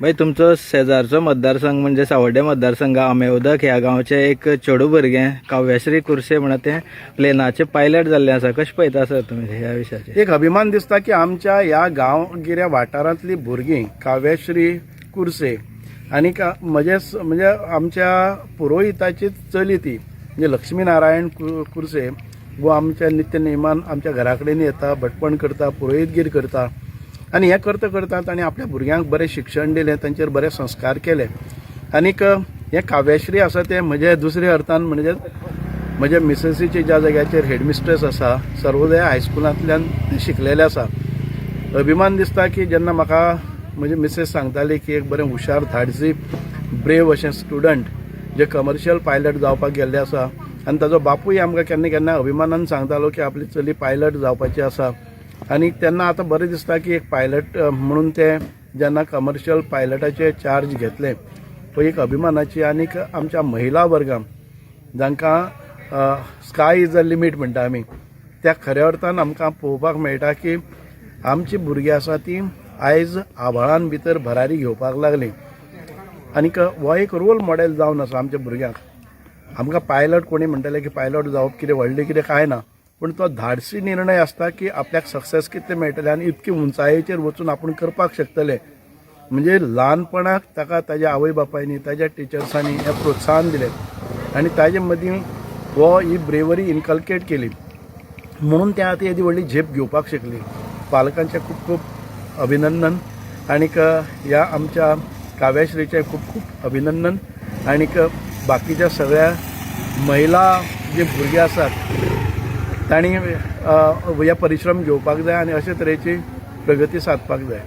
भाई तुमचो शेजारचो मतदारसंघ म्हणजे सावड्डे मतदारसंघ आमेवदक ह्या गांवचे एक चेडू भुरगें काव्यश्री कुर्से म्हणा तें प्लेनाचे पायलट जाल्लें आसा कशें पळयता सर तुमी ह्या विशयाचेर एक अभिमान दिसता की आमच्या ह्या गांवगिऱ्या वाठारांतली भुरगीं काव्यश्री कुर्से आनी म्हजे म्हणजे आमच्या पुरोहिताची चली ती म्हणजे लक्ष्मी नारायण कु- कुर्से वो आमच्या नित्य नेमान आमच्या घरा कडेन येता भटपण करता पुरोहितगीर करता. आनी हें करता करता ताणें आपल्या भुरग्यांक बरें शिक्षण दिलें तांचेर बरे संस्कार केले. आनीक हें काव्यश्री आसा तें म्हजे दुसऱ्या अर्थान म्हणजे म्हज्या मिसेसीची ज्या जाग्याचेर हेडमिस्ट्रेस आसा सर्वोदय हायस्कुलांतल्यान ते शिकलेले आसा. अभिमान दिसता की जेन्ना म्हाका म्हजी मिसेस सांगताली की एक बरें हुशार धाडसी ब्रेव अशें स्टुडंट जे कमर्शियल पायलट जावपाक गेल्ले आसा. आनी ताजो बापूय आमकां केन्ना केन्ना अभिमानान सांगतालो की आपली चली पायलट जावपाची आसा. आनी तेन्ना आतां बरें दिसता की एक पायलट म्हणून ते जेन्ना कमर्शियल पायलटाचे चार्ज घेतले तो एक अभिमानाची आनीक आमच्या महिला वर्गांक जांकां स्काय इज अ लिमीट म्हणटा आमी त्या खऱ्या अर्थान आमकां पळोवपाक मेळटा की आमची भुरगीं आसा ती आयज आभाळान भितर भरारी घेवपाक लागली. आनीक हो एक रोल मॉडेल जावन आसा आमच्या भुरग्यांक. आमकां पायलट कोणी म्हणटले की पायलट जावप कितें व्हडलें कितें कांय ना. पूण तो धाडसी निर्णय आसता की आपल्याक सक्सेस कितें मेळटलें आनी इतकी उंचायेचेर वचून आपूण करपाक शकतले. म्हणजे ल्हानपणाक ताका ताज्या आवय बापायनी ताज्या टिचर्सांनी हें प्रोत्साहन दिलें. आनी ताजे मदीं हो ही ब्रेवरी इनकल्केट केली. म्हणून त्या आतां येदी व्हडली झेप घेवपाक शकली. पालकांचे खूब खूब अभिनंदन. आनीक ह्या आमच्या काव्याश्रीचें खूब खूब अभिनंदन. आनीक बाकीच्या सगळ्या महिला जे भुरगे आसात तांणी या परिश्रम घेवपाक जाय आनी अशे तरेची प्रगती सादपाक जाय.